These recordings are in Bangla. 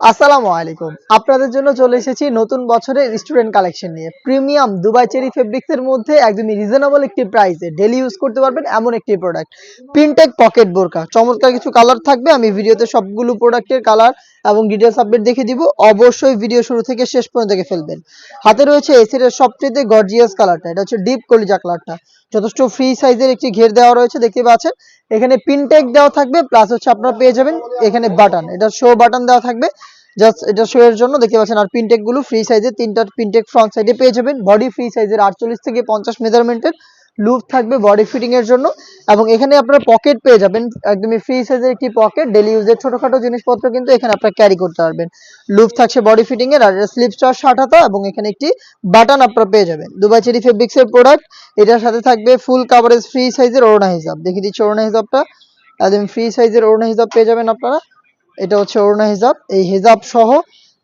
আসসালামু আলাইকুম। আপনাদের জন্য চলে এসেছি নতুন বছরের স্টুডেন্ট কালেকশন নিয়ে। প্রিমিয়াম দুবাই চেরি ফেব্রিক্সের মধ্যে একদমই রিজনেবল একটি প্রাইসে ডেলি ইউজ করতে পারবেন এমন একটি প্রোডাক্ট প্রিন্টেক পকেট বোরকা চমৎকার কিছু কালার থাকবে। আমি ভিডিওতে সবগুলো প্রোডাক্টের কালার এবং ডিটেলস আপডেট দেখে দিব। অবশ্যই ভিডিও শুরু থেকে শেষ পর্যন্ত দেখে ফেলবেন। হাতে রয়েছে এসির সবচেয়ে গর্জিয়াস কালারটা এটা হচ্ছে ডিপ কলিজা কালারটা যথেষ্ট ফ্রি সাইজের একটি ঘের দেওয়া রয়েছে, দেখতে পাচ্ছেন। এখানে পিনটেক দেওয়া থাকবে প্লাস হচ্ছে আপনারা পেয়ে যাবেন এখানে বাটন এটা শো বাটন দেওয়া থাকবে। জাস্ট এটা শো এর জন্য দেখতে পাচ্ছেন, আর পিনটেকগুলো ফ্রি সাইজের তিনটা পিনটেক ফ্রন্ট সাইডে পেয়ে যাবেন। বডি ফ্রি সাইজের আটচল্লিশ থেকে পঞ্চাশ মেজারমেন্টের লুপ থাকবে বডি ফিটিং এর জন্য এবং এখানে আপনারা পকেট পেয়ে যাবেন, একদমই ফ্রি সাইজের একটি পকেট ডেলি ইউজের ছোটখাটো জিনিসপত্র কিন্তু এখানে আপনারা ক্যারি করতে পারবেন। লুপ থাকছে বডি ফিটিং এর, আর স্লিপ চার ষাট হাতা এবং এখানে একটি বাটন আপনারা পেয়ে যাবেন। দুবাই চেরি ফেব্রিক্স এর প্রোডাক্ট এটার সাথে থাকবে ফুল কাভারেজ ফ্রি সাইজের ওড়না হিসাব দেখিয়ে দিচ্ছি ওড়না হিসাবটা একদম ফ্রি সাইজের ওড়না হিসাব পেয়ে যাবেন আপনারা। এটা হচ্ছে ওড়না হিসাব এই হিসাব সহ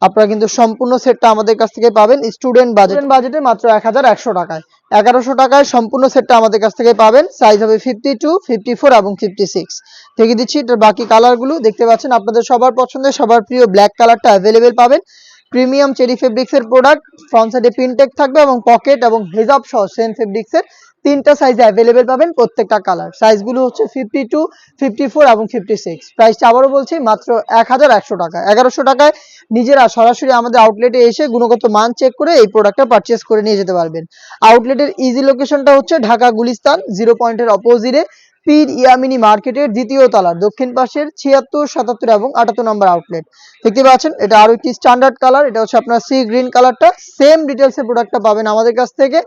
আপনারা কিন্তু সম্পূর্ণ সেটটা আমাদের কাছ থেকে পাবেন। স্টুডেন্ট বাজেট বাজেটে মাত্র এক হাজার একশো টাকায়। এগারোশো টাকায় সম্পূর্ণ সেটটা আমাদের কাছ থেকে পাবেন। সাইজ হবে ফিফটি টু ফিফটি ফোর এবং ফিফটি সিক্স থেকে দিচ্ছি, এটার বাকি কালারগুলো দেখতে পাচ্ছেন, আপনাদের সবার পছন্দের, সবার প্রিয় ব্ল্যাক কালারটা অ্যাভেলেবেল পাবেন। প্রিমিয়াম চেরি ফেব্রিক্সের প্রোডাক্ট ফ্রন্ট সাইডে পিনটেক থাকবে এবং পকেট এবং হেজাব সহ সেন ফেব্রিক্স এর তিনটা সাইজ অ্যাভেলেবেল পাবেন প্রত্যেকটা কালার সাইজগুলো হচ্ছে ফিফটি টু ফিফটি ফোর এবং ফিফটি সিক্স প্রাইসটা আবারও বলছি, মাত্র এক হাজার একশো টাকা। এগারোশো টাকায় নিজেরা সরাসরি আমাদের আউটলেটে এসে গুণগত মান চেক করে এই প্রোডাক্টটা পারচেস করে নিয়ে যেতে পারবেন। আউটলেটের ইজি লোকেশনটা হচ্ছে ঢাকা গুলিস্তান জিরো পয়েন্টের অপোজিটে পীর ইয়ামিনী মার্কেটের দ্বিতীয় তলার দক্ষিণ পাশের ছিয়াত্তর, সাতাত্তর এবং আটাত্তর নম্বর আউটলেট দেখতে পাচ্ছেন, এটা আরও একটি স্ট্যান্ডার্ড কালার এটা হচ্ছে আপনার সি গ্রিন কালারটা সেম ডিটেলস এর প্রোডাক্টটা পাবেন আমাদের কাছ থেকে।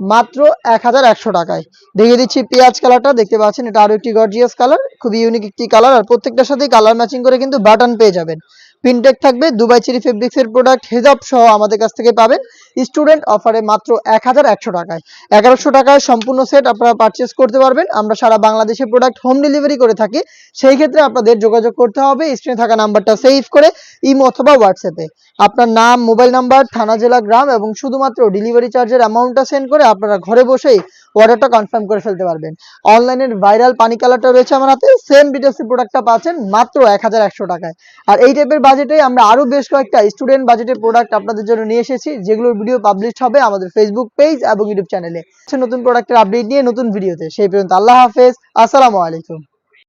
মাত্র এক হাজার একশো টাকায়। দেখিয়ে দিচ্ছি পেঁয়াজ কালারটা, দেখতে পাচ্ছেন, এটা আরও একটি গর্জিয়াস কালার খুবই ইউনিক একটি কালার আর প্রত্যেকটার সাথেই কালার ম্যাচিং করে কিন্তু বাটন পেয়ে যাবেন। পিনটেক থাকবে দুবাই চেরি ফেব্রিক্স এর প্রোডাক্ট হেজাব সহ আমাদের কাছ থেকে পাবেন। স্টুডেন্ট অফারে মাত্র এক হাজার একশো টাকায়। এগারোশো টাকায় সম্পূর্ণ সেট আপনারা পারচেস করতে পারবেন। আমরা সারা বাংলাদেশে প্রোডাক্ট হোম ডেলিভারি করে থাকি। সেই ক্ষেত্রে আপনাদের যোগাযোগ করতে হবে। স্ক্রিনে থাকা নাম্বারটা সেভ করে ইমো অথবা হোয়াটসঅ্যাপে আপনার নাম মোবাইল নাম্বার থানা, জেলা, গ্রাম এবং শুধুমাত্র ডেলিভারি চার্জের অ্যামাউন্টটা সেন্ড করে আপনারা ঘরে বসেই অর্ডারটা কনফার্ম করে ফেলতে পারবেন। অনলাইনের ভাইরাল পানি কালারটা রয়েছে আমার হাতে। সেম ডিটেলস প্রোডাক্টটা পাচ্ছেন মাত্র এক হাজার একশো টাকায়। আর এই টাইপের বাজেটে আমরা আরও বেশ কয়েকটা স্টুডেন্ট বাজেটের প্রোডাক্ট আপনাদের জন্য নিয়ে এসেছি, যেগুলোর ভিডিও পাবলিশ হবে আমাদের ফেসবুক পেজ এবং ইউটিউব চ্যানেলে নতুন প্রোডাক্টের আপডেট নিয়ে নতুন ভিডিওতে সেই পর্যন্ত আল্লাহ হাফেজ। আসসালামু আলাইকুম।